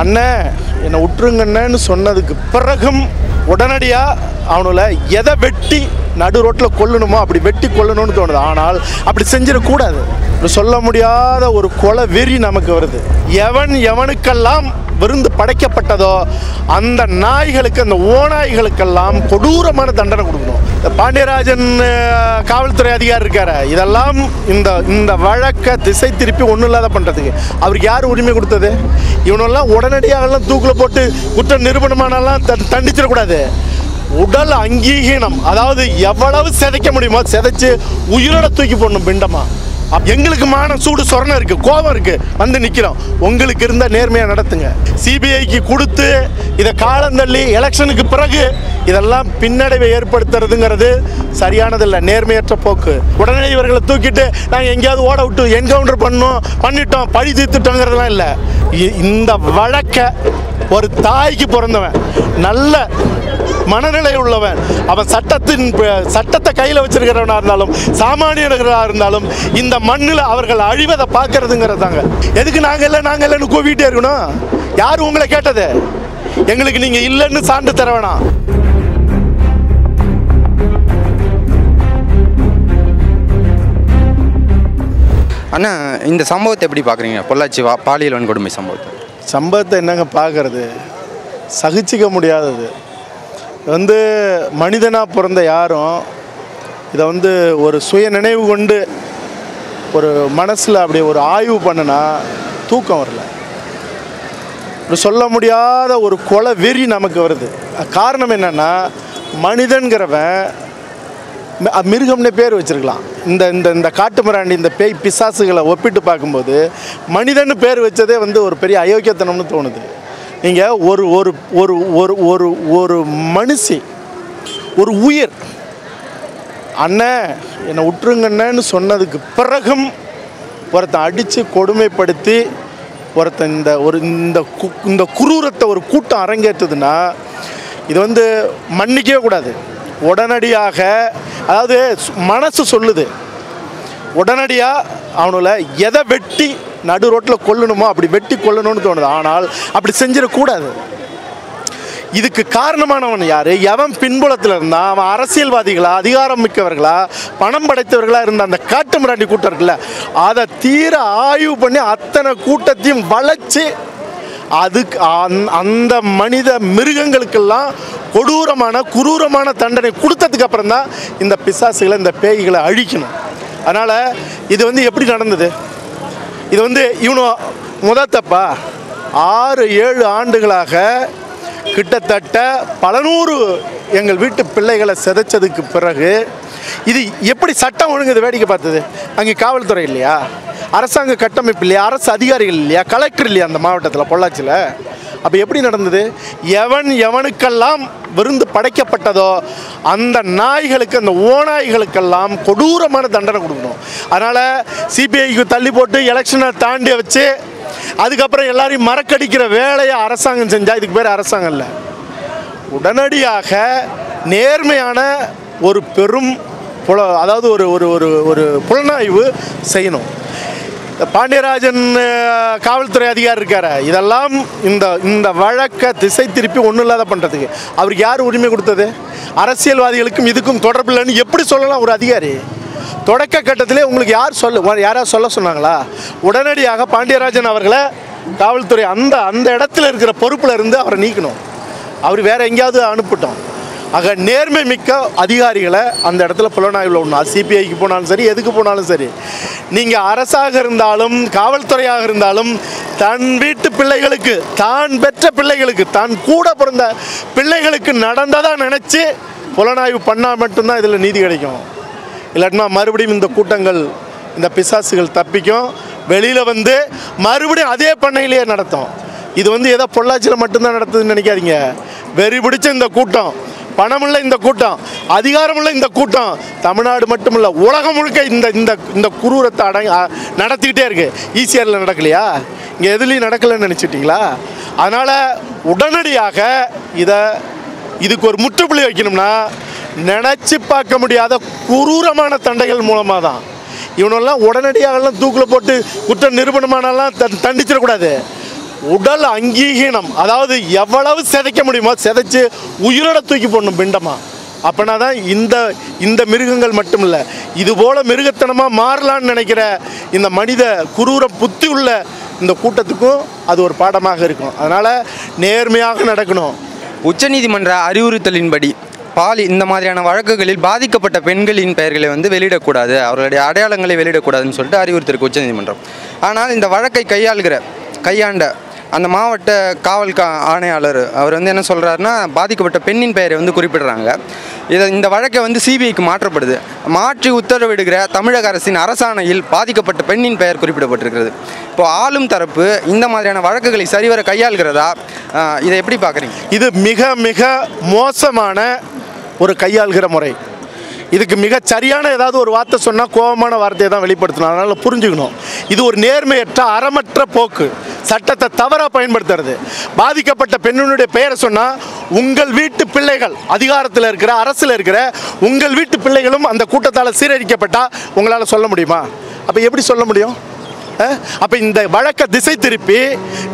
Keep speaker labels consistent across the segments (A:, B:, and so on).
A: அண்ணன் என்னை விட்டுருங்கண்ணன்னு சொன்னதுக்கு பிறகும் உடனடியாக அவனுல எதை வெட்டி நடு ரோட்டில் கொல்லணுமோ அப்படி வெட்டி கொல்லணும்னு தோணுது. ஆனால் அப்படி செஞ்சிடக்கூடாது. சொல்ல முடியாத ஒரு கொலை வெறி நமக்கு வருது. எவன் எவனுக்கெல்லாம் விருந்து படைக்கப்பட்டதோ அந்த நாய்களுக்கு அந்த ஓநாய்களுக்கெல்லாம் கொடூரமான தண்டனை கொடுக்கணும். பாண்டியராஜன் காவல்துறை அதிகாரி இருக்கார். இதெல்லாம் இந்த இந்த வழக்கை திசை திருப்பி ஒன்றும் இல்லாத பண்ணுறதுக்கு அவருக்கு யார் உரிமை கொடுத்தது? இவனெல்லாம் உடனடியாகலாம் தூக்கில் போட்டு குற்ற நிரூபணமானலாம் த- தண்டிச்சிடக்கூடாது. உடல் அங்கீகீனம் அதாவது எவ்வளவு சிதைக்க முடியுமோ சிதைச்சு உயிரோட தூக்கி போடணும் பிண்டமாக எங்களுக்கு மான சூடு சொரணம் இருக்கு கோபம் இருக்கு. வந்து நிக்கிறோம். உங்களுக்கு இருந்த நேர்மையா நடத்துங்க. சிபிஐக்கு கொடுத்து இதை காலந்தள்ளி எலெக்ஷனுக்கு பிறகு இதெல்லாம் பின்னடைவை ஏற்படுத்துறதுங்கிறது சரியானதில்லை. நேர்மையற்ற போக்கு. உடனே இவர்களை தூக்கிட்டு நாங்கள் எங்கேயாவது ஓட விட்டு என்கவுண்டர் பண்ணோம் பண்ணிட்டோம் பழி தீர்த்துட்டோங்கிறதுலாம் இல்லை. இ- இந்த வழக்கை ஒரு தாய்க்கு பிறந்தவன் நல்ல மனநிலை உள்ளவன். அவன் சட்டத்தின் சட்டத்தை கையில் வச்சிருக்கிறவனா இருந்தாலும் சாமானியர்களாக இருந்தாலும் இந்த மண்ணில் அவர்கள் அழிவதை பார்க்கறதுங்கிறது தாங்க. எதுக்கு நாங்கள் இல்லை நாங்கள் இல்லைன்னு கூவிட்டே இருக்கணும்? யார் உங்களை கேட்டது? எங்களுக்கு நீங்கள் இல்லைன்னு சான்று தர வேணாம்.
B: அண்ணா இந்த சம்பவத்தை எப்படி பார்க்குறீங்க? பொள்ளாச்சி வா பாலியல் வன்கொடுமை சம்பவத்தை.
A: சம்பவத்தை என்னங்க பார்க்கறது? சகிச்சிக்க முடியாதது. வந்து மனிதனாக பிறந்த யாரும் இதை வந்து ஒரு சுய நினைவு கொண்டு ஒரு மனசில் அப்படி ஒரு ஆய்வு பண்ணுனா தூக்கம் வரல. ஒரு சொல்ல முடியாத ஒரு கொலை வெறி நமக்கு வருது. காரணம் என்னென்னா மனிதன்கிறவன் அ- மிருகம்னே பேர் வச்சிருக்கலாம். இந்த இந்த இந்த காட்டு மிராண்டி இந்த பேய் பிசாசுகளை ஒப்பிட்டு பார்க்கும்போது மனிதன்னு பேர் வச்சதே வந்து ஒரு பெரிய அயோக்கியத்தனம்னு தோணுது. நீங்கள் ஒரு ஒரு ஒரு ஒரு ஒரு ஒரு மனுஷி ஒரு உயிர். அண்ணன் என்னை விட்டுருங்கண்ணன்னு சொன்னதுக்கு பிறகும் ஒருத்தன் அடித்து கொடுமைப்படுத்தி ஒருத்தன் இந்த ஒரு இந்த கு இந்த குரூரத்தை ஒரு கூட்டம் அரங்கேற்றுதுன்னா இது வந்து மன்னிக்கவே கூடாது. உடனடியாக அதாவது மனசு சொல்லுது. உடனடியாக அவனில் எதை வெட்டி நடு ரோட்டில் கொல்லணுமோ அப்படி வெட்டி கொல்லணும்னு தோணுது. ஆனால் அப்படி செஞ்சிடக்கூடாது. இதுக்கு காரணமானவன் யாரு? எவன் பின்புலத்தில் இருந்தான் அவன் அரசியல்வாதிகளா அதிகாரம் மிக்கவர்களா பணம் படைத்தவர்களா இருந்த அந்த காட்டு மிராண்டி கூட்டம் இருக்குல்ல அதை தீர ஆய்வு பண்ணி அத்தனை கூட்டத்தையும் வளைச்சு அதுக்கு அந்த மனித மிருகங்களுக்கெல்லாம் கொடூரமான குரூரமான தண்டனை கொடுத்ததுக்கு அப்புறம் தான் இந்த பிசாசுகளை இந்த பேய்களை அழிக்கணும். அதனால் இது வந்து எப்படி நடந்தது? இது வந்து இவனு முத தப்பா ஆறு ஏழு ஆண்டுகளாக கிட்டத்தட்ட பல நூறு எங்கள் வீட்டு பிள்ளைகளை சிதைச்சதுக்கு பிறகு இது எப்படி சட்டம் ஒழுங்கு இது வேடிக்கை பார்த்தது? அங்கே காவல்துறை இல்லையா? அரசாங்க கட்டமைப்பு இல்லையா? அரசு அதிகாரிகள் இல்லையா? கலெக்டர் இல்லையா அந்த மாவட்டத்தில் பொள்ளாச்சியில்? அப்போ எப்படி நடந்தது? எவன் எவனுக்கெல்லாம் விருந்து படைக்கப்பட்டதோ அந்த நாய்களுக்கு அந்த ஓநாய்களுக்கெல்லாம் கொடூரமான தண்டனை கொடுக்கணும். அதனால் சிபிஐக்கு தள்ளி போட்டு எலெக்ஷனை தாண்டி வச்சு அதுக்கப்புறம் எல்லாரையும் மறக்கடிக்கிற வேலையை அரசாங்கம் செஞ்சால் இதுக்கு பேர் அரசாங்கம் இல்லை. உடனடியாக நேர்மையான ஒரு பெரும் புல அதாவது ஒரு ஒரு ஒரு ஒரு புலனாய்வு செய்யணும். பாண்டியராஜன் காவல்துறை அதிகாரி இருக்கார் இதெல்லாம் இந்த இந்த வழக்கை திசை திருப்பி ஒன்றும் இல்லாத பண்ணுறதுக்கு அவருக்கு யார் உரிமை கொடுத்தது? அரசியல்வாதிகளுக்கும் இதுக்கும் தொடர்பு இல்லைன்னு எப்படி சொல்லலாம் ஒரு அதிகாரி? தொடக்க கட்டத்திலே உங்களுக்கு யார் சொல்ல யாராவது சொல்ல சொன்னாங்களா? உடனடியாக பாண்டியராஜன் அவர்களை காவல்துறை அந்த அந்த இடத்துல இருக்கிற பொறுப்பில் இருந்து அவரை நீக்கணும். அவர் வேறு எங்கேயாவது அனுப்பிட்டோம். ஆக நேர்மை மிக்க அதிகாரிகளை அந்த இடத்துல புலனாய்வில் ஒன்று சிபிஐக்கு போனாலும் சரி எதுக்கு போனாலும் சரி. நீங்கள் அரசாக இருந்தாலும் காவல்துறையாக இருந்தாலும் தன் வீட்டு பிள்ளைகளுக்கு தான் பெற்ற பிள்ளைகளுக்கு தான் கூட பிறந்த பிள்ளைகளுக்கு நடந்ததாக நினச்சி புலனாய்வு பண்ணால் மட்டும்தான் இதில் நீதி கிடைக்கும். இல்லாட்டினா மறுபடியும் இந்த கூட்டங்கள் இந்த பிசாசுகள் தப்பிக்கும். வெளியில் வந்து மறுபடியும் அதே பண்ணையிலேயே நடத்தும். இது வந்து ஏதோ பொள்ளாச்சியில் மட்டும்தான் நடத்துதுன்னு நினைக்காதீங்க. வெறி பிடிச்ச இந்த கூட்டம். பணமுள்ள இந்த கூட்டம் அதிகாரமுள்ள இந்த கூட்டம் தமிழ்நாடு மட்டுமில்ல உலகம் முழுக்க இந்த இந்த இந்த குரூரத்தை அடங்க நடத்திக்கிட்டே இருக்கு. ஈசிஆரில் நடக்கலையா? இங்கே எதுலேயும் நடக்கலைன்னு நினச்சிட்டிங்களா? அதனால் உடனடியாக இதை இதுக்கு ஒரு முற்றுப்புள்ளி வைக்கணும்னா நினச்சி பார்க்க முடியாத குரூரமான தண்டைகள் மூலமாக தான். இவனெல்லாம் உடனடியாகலாம் தூக்கில் போட்டு குற்ற நிரூபணமானலாம் த தண்டிச்சிடக்கூடாது. உடல் அங்கீகீனம் அதாவது எவ்வளவு சிதைக்க முடியுமோ சிதைச்சு உயிரோட தூக்கி போடணும் பிண்டமா. அப்படின்னா தான் இந்த இந்த மிருகங்கள் மட்டும் இல்லை இது போல மிருகத்தனமாக மாறலான்னு நினைக்கிற இந்த மனித குரூர புத்தி உள்ள இந்த கூட்டத்துக்கும் அது ஒரு பாடமாக இருக்கும். அதனால் நேர்மையாக நடக்கணும்.
B: உச்சநீதிமன்ற அறிவுறுத்தலின்படி பாலி இந்த மாதிரியான வழக்குகளில் பாதிக்கப்பட்ட பெண்களின் பெயர்களை வந்து வெளியிடக்கூடாது அவர்களுடைய அடையாளங்களை வெளியிடக்கூடாதுன்னு சொல்லிட்டு அறிவுறுத்திருக்கு உச்சநீதிமன்றம். ஆனால் இந்த வழக்கை கையாளுகிற கையாண்ட அந்த மாவட்ட காவல் கா ஆணையாளர் அவர் வந்து என்ன சொல்கிறாருன்னா பாதிக்கப்பட்ட பெண்ணின் பெயரை வந்து குறிப்பிடுறாங்க. இதை இந்த வழக்கை வந்து சிபிஐக்கு மாற்றப்படுது. மாற்றி உத்தரவிடுகிற தமிழக அரசின் அரசாணையில் பாதிக்கப்பட்ட பெண்ணின் பெயர் குறிப்பிடப்பட்டிருக்கிறது. இப்போ ஆளும் தரப்பு இந்த மாதிரியான வழக்குகளை சரிவர கையாளுகிறதா? இதை எப்படி பார்க்குறீங்க?
A: இது மிக மிக மோசமான ஒரு கையாள்கிற முறை. இதுக்கு மிக சரியான ஏதாவது ஒரு வார்த்தை சொன்னால் கோபமான வார்த்தையை தான் வெளிப்படுத்தணும். அதனால் புரிஞ்சுக்கணும். இது ஒரு நேர்மையற்ற அறமற்ற போக்கு. சட்டத்தை தவறாக பயன்படுத்துறது. பாதிக்கப்பட்ட பெண்ணினுடைய பெயரை சொன்னால் உங்கள் வீட்டு பிள்ளைகள் அதிகாரத்தில் இருக்கிற அரசில் இருக்கிற உங்கள் வீட்டு பிள்ளைகளும் அந்த கூட்டத்தால் சீரழிக்கப்பட்டால் உங்களால் சொல்ல முடியுமா? அப்போ எப்படி சொல்ல முடியும்? அப்போ இந்த வழக்கை திசை திருப்பி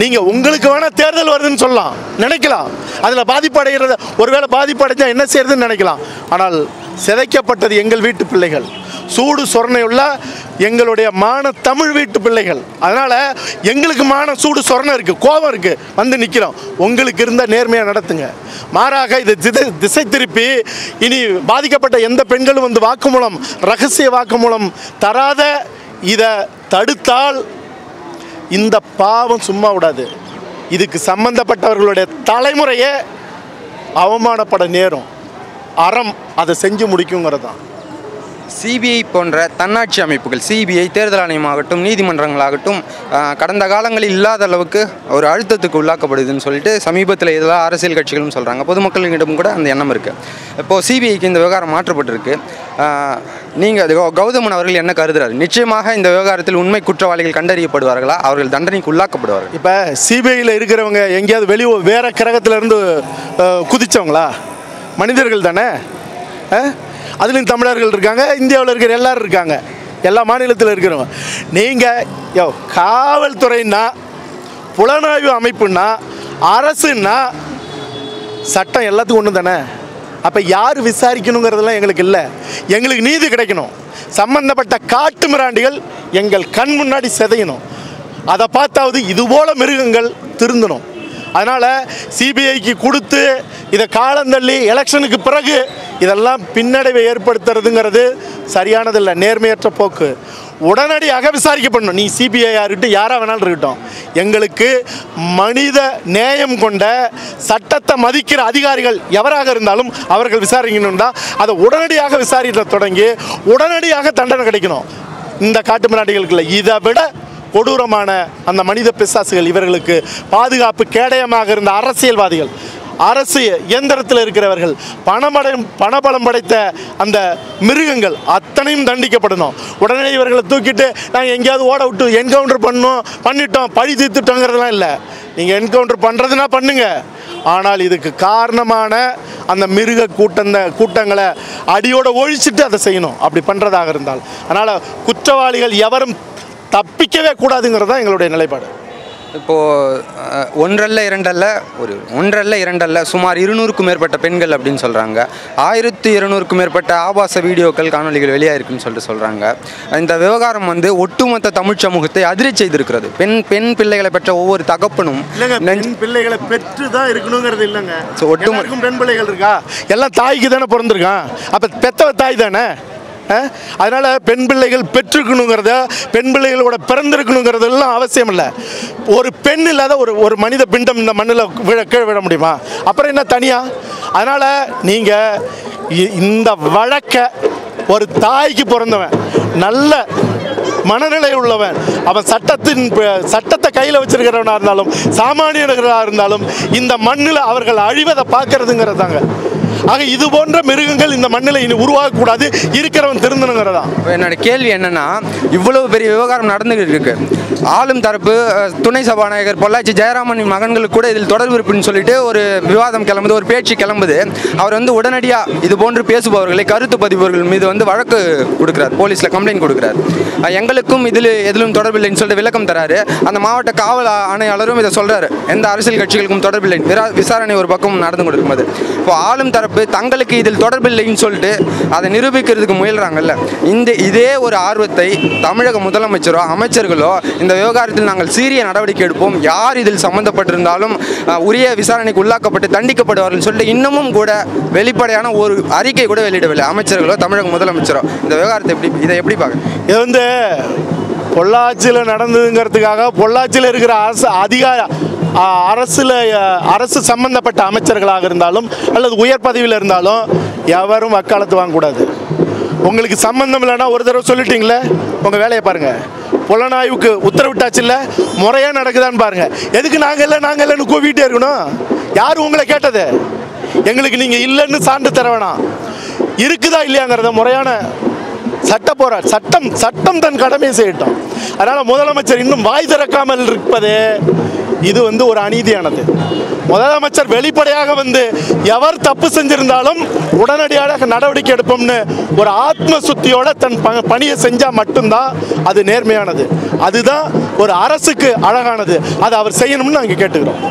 A: நீங்கள் உங்களுக்கு வேணால் தேர்தல் வருதுன்னு சொல்லலாம். நினைக்கலாம். அதில் பாதிப்படைகிறத ஒருவேளை பாதிப்படைஞ்சால் என்ன செய்யறதுன்னு நினைக்கலாம். ஆனால் சிதைக்கப்பட்டது எங்கள் வீட்டு பிள்ளைகள். சூடு சொரணையுள்ள எங்களுடைய மான தமிழ் வீட்டு பிள்ளைகள். அதனால் எங்களுக்கு மான சூடு சொரணை இருக்குது கோபம் இருக்குது வந்து நிற்கிறோம் உங்களுக்கு இருந்தால் நேர்மையாக நடத்துங்க. மாறாக இது திசை திசை திருப்பி இனி பாதிக்கப்பட்ட எந்த பெண்களும் வந்து வாக்குமூலம் ரகசிய வாக்குமூலம் தராத இதை தடுத்தால் இந்த பாவம் சும்மா விடாது. இதுக்கு சம்பந்தப்பட்டவர்களுடைய தலைமுறையே அவமானப்பட நேரும். அறம் அதை செஞ்சு முடிக்குங்கிறது தான்
B: சிபிஐ போன்ற தன்னாட்சி அமைப்புகள் சிபிஐ தேர்தல் ஆணையமாகட்டும் நீதிமன்றங்களாகட்டும் கடந்த காலங்களில் இல்லாத அளவுக்கு ஒரு அழுத்தத்துக்கு உள்ளாக்கப்படுதுன்னு சொல்லிட்டு சமீபத்தில் இதெல்லாம் அரசியல் கட்சிகளும் சொல்கிறாங்க பொதுமக்களிடம் கூட அந்த எண்ணம் இருக்குது இப்போது சிபிஐக்கு இந்த விவகாரம் மாற்றப்பட்டிருக்கு. நீங்கள் கௌதமன் அவர்கள் என்ன கருதுறாரு? நிச்சயமாக இந்த விவகாரத்தில் உண்மை குற்றவாளிகள் கண்டறியப்படுவார்களா? அவர்கள் தண்டனைக்கு உள்ளாக்கப்படுவார்கள்.
A: இப்போ சிபிஐயில் இருக்கிறவங்க எங்கேயாவது வெளி வேறு கிரகத்துல இருந்து மனிதர்கள் தானே? அதுலேயும் தமிழர்கள் இருக்காங்க இந்தியாவில் இருக்கிற எல்லாரும் இருக்காங்க. எல்லா மாநிலத்தில் இருக்கிறவங்க. நீங்கள் யோ காவல்துறைன்னா புலனாய்வு அமைப்புன்னா அரசுன்னா சட்டம் எல்லாத்துக்கும் ஒன்று தானே? அப்போ யார் விசாரிக்கணுங்கிறதெல்லாம் எங்களுக்கு இல்லை. எங்களுக்கு நீதி கிடைக்கணும். சம்பந்தப்பட்ட காட்டு மிராண்டிகள் எங்கள் கண் முன்னாடி சிதையணும். அதை பார்த்தாவது இதுபோல் மிருகங்கள் திருந்தணும். அதனால் சிபிஐக்கு கொடுத்து இதை காலந்தள்ளி எலெக்ஷனுக்கு பிறகு இதெல்லாம் பின்னடைவை ஏற்படுத்துறதுங்கிறது சரியானதில்லை நேர்மையற்ற போக்கு. உடனடியாக விசாரிக்கப்படணும். நீ சிபிஐயாக இருக்கட்டும் யாராக வேணாலும் இருக்கட்டும். எங்களுக்கு மனித நேயம் கொண்ட சட்டத்தை மதிக்கிற அதிகாரிகள் எவராக இருந்தாலும் அவர்கள் விசாரிக்கணும்னா அதை உடனடியாக விசாரிக்க தொடங்கி உடனடியாக தண்டனை கிடைக்கணும். இந்த காட்டு மிராண்டிகளுக்குள்ள. இல்லை இதை விட கொடூரமான அந்த மனித பிசாசுகள் இவர்களுக்கு பாதுகாப்பு கேடயமாக இருந்த அரசியல்வாதிகள். அரசு இயந்திரத்தில் இருக்கிறவர்கள் பணமடை பணபலம் படைத்த அந்த மிருகங்கள் அத்தனையும் தண்டிக்கப்படணும். உடனே இவர்களை தூக்கிட்டு நாங்கள் எங்கேயாவது ஓட விட்டு என்கவுண்டர் பண்ணோம் பண்ணிட்டோம் பழி தீர்த்துட்டோங்கிறதுலாம் இல்லை. நீங்கள் என்கவுண்டர் பண்ணுறதுனா பண்ணுங்க. ஆனால் இதுக்கு காரணமான அந்த மிருக கூட்டந்த கூட்டங்களை அடியோட ஒழிச்சிட்டு அதை செய்யணும். அப்படி பண்ணுறதாக இருந்தால். அதனால் குற்றவாளிகள் எவரும் தப்பிக்கவே கூடாதுங்கிறது தான் எங்களுடைய நிலைப்பாடு.
B: இப்போது ஒன்றல்ல இரண்டல்ல ஒரு ஒன்றல்ல இரண்டல்ல சுமார் இருநூறுக்கும் மேற்பட்ட பெண்கள் அப்படின்னு சொல்கிறாங்க ஆயிரத்தி இருநூறுக்கும் மேற்பட்ட ஆபாச வீடியோக்கள் காணொளிகள் வெளியாயிருக்குன்னு சொல்லிட்டு சொல்கிறாங்க இந்த விவகாரம் வந்து ஒட்டுமொத்த தமிழ் சமூகத்தை அதிரச் செய்திருக்கிறது. பெண் பெண் பிள்ளைகளை பெற்ற ஒவ்வொரு தகப்பனும்
A: பிள்ளைகளை பெற்று தான் இருக்கணுங்கிறது இல்லைங்க.
B: So, ஒட்டுமொ-
A: எல்லாருக்கும் பெண் பிள்ளைகள் இருக்கா? எல்லாம் தாய்க்கு தானே பிறந்திருக்கான்? அப்போ பெத்தவ தாய் தானே? அதனால் பெண் பிள்ளைகள் பெற்றுக்கணுங்கிறத பெண் பிள்ளைகளோட பிறந்திருக்கணுங்கிறதெல்லாம் அவசியம் இல்லை. ஒரு பெண் இல்லாத ஒரு ஒரு மனித பிண்டம் இந்த மண்ணில் விழ கீழே விட முடியுமா? அப்புறம் என்ன தனியாக அதனால் நீங்கள் இந்த வழக்கை ஒரு தாய்க்கு பிறந்தவன் நல்ல மனநிலை உள்ளவன். அவன் சட்டத்தின் சட்டத்தை கையில் வச்சிருக்கிறவனாக இருந்தாலும் சாமானியர்களாக இருந்தாலும் இந்த மண்ணில் அவர்கள் அழிவதை பார்க்கறதுங்கிறதாங்க. ஆக இது போன்ற மிருகங்கள் இந்த மண்ணில் இனி உருவாகக்கூடாது. இருக்கிறவன் திருந்தணுங்கிறதா
B: என்னோட கேள்வி என்னன்னா இவ்வளவு பெரிய விவகாரம் நடந்துகிட்டு இருக்கு. ஆளும் தரப்பு துணை சபாநாயகர் பொள்ளாச்சி ஜெயராமனின் மகன்களுக்கு கூட இதில் தொடர்பு இருப்புன்னு சொல்லிட்டு ஒரு விவாதம் கிளம்புது ஒரு பேச்சு கிளம்புது. அவர் வந்து உடனடியாக இது போன்று பேசுபவர்களை கருத்து பதிப்பவர்கள் மீது வந்து வழக்கு கொடுக்குறார் போலீஸில் கம்ப்ளைண்ட் கொடுக்குறார். எங்களுக்கும் இதில் எதிலும் தொடர்பில்லைன்னு சொல்லிட்டு விளக்கம் தராரு. அந்த மாவட்ட காவல் ஆணையாளரும் இதை சொல்றாரு. எந்த அரசியல் கட்சிகளுக்கும் தொடர்பில்லை விரா- விசாரணை ஒரு பக்கம் நடந்து கொண்டிருக்கும்போது. இப்போ ஆளும் தரப்பு தங்களுக்கு இதில் தொடர்பில்லைன்னு சொல்லிட்டு அதை நிரூபிக்கிறதுக்கு முயல்கிறாங்கல்ல இந்த இதே ஒரு ஆர்வத்தை தமிழக முதலமைச்சரோ அமைச்சர்களோ இந்த விவகாரத்தில் நாங்கள் சீரிய நடவடிக்கை எடுப்போம். யார் இதில் சம்மந்தப்பட்டிருந்தாலும் உரிய விசாரணைக்கு உள்ளாக்கப்பட்டு தண்டிக்கப்படுவார்கள் சொல்லிட்டு இன்னமும் கூட வெளிப்படையான ஒரு அறிக்கை கூட வெளியிடவில்லை. அமைச்சர்களோ தமிழக முதலமைச்சரோ. இந்த விவகாரத்தை எப்படி இதை எப்படி பார்க்க?
A: இது வந்து பொள்ளாச்சியில் நடந்ததுங்கிறதுக்காக பொள்ளாச்சியில் இருக்கிற அரசு அதிகார அரசில் அரசு சம்பந்தப்பட்ட அமைச்சர்களாக இருந்தாலும் அல்லது உயர் பதவியில் இருந்தாலும் எவரும் வக்காலத்து வாங்கக்கூடாது. உங்களுக்கு சம்பந்தம் இல்லைன்னா ஒரு தடவை சொல்லிட்டீங்களே உங்கள் வேலையை பாருங்கள் புலனாய்வுக்கு உத்தரவிட்டாச்சுல்ல முறையாக நடக்குதான்னு பாருங்கள் எதுக்கு நாங்கள் இல்லை நாங்கள் இல்லைன்னு கூவிட்டே இருக்கணும்? யார் உங்களை கேட்டது? எங்களுக்கு நீங்கள் இல்லைன்னு சான்று தர வேணாம். இருக்குதா இல்லையாங்கிறத முறையான சட்ட போராட் சட்டம் சட்டம் தன் கடமையை செய்யட்டும். அதனால் முதலமைச்சர் இன்னும் வாய் திறக்காமல் இருப்பதே இது வந்து ஒரு அநீதியானது. முதலமைச்சர் வெளிப்படையாக வந்து எவர் தப்பு செஞ்சிருந்தாலும் உடனடியாக நடவடிக்கை எடுப்போம்னு ஒரு ஆத்ம சுத்தியோட தன் பணியை செஞ்சா மட்டும்தான் அது நேர்மையானது. அதுதான் ஒரு அரசுக்கு அழகானது. அதை அவர் செய்யணும்னு நாங்கள் கேட்டுக்கிறோம்.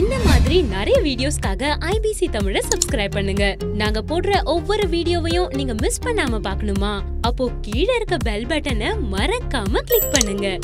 C: இந்த மாதிரி நிறைய வீடியோஸ்க்காக ஐபிசி தமிழை சப்ஸ்கிரைப் பண்ணுங்க. நாங்க போடுற ஒவ்வொரு வீடியோவையும் நீங்க மிஸ் பண்ணாம பார்க்கணுமா? அப்போ கீழே இருக்க பெல் பட்டனை மறக்காம கிளிக் பண்ணுங்க.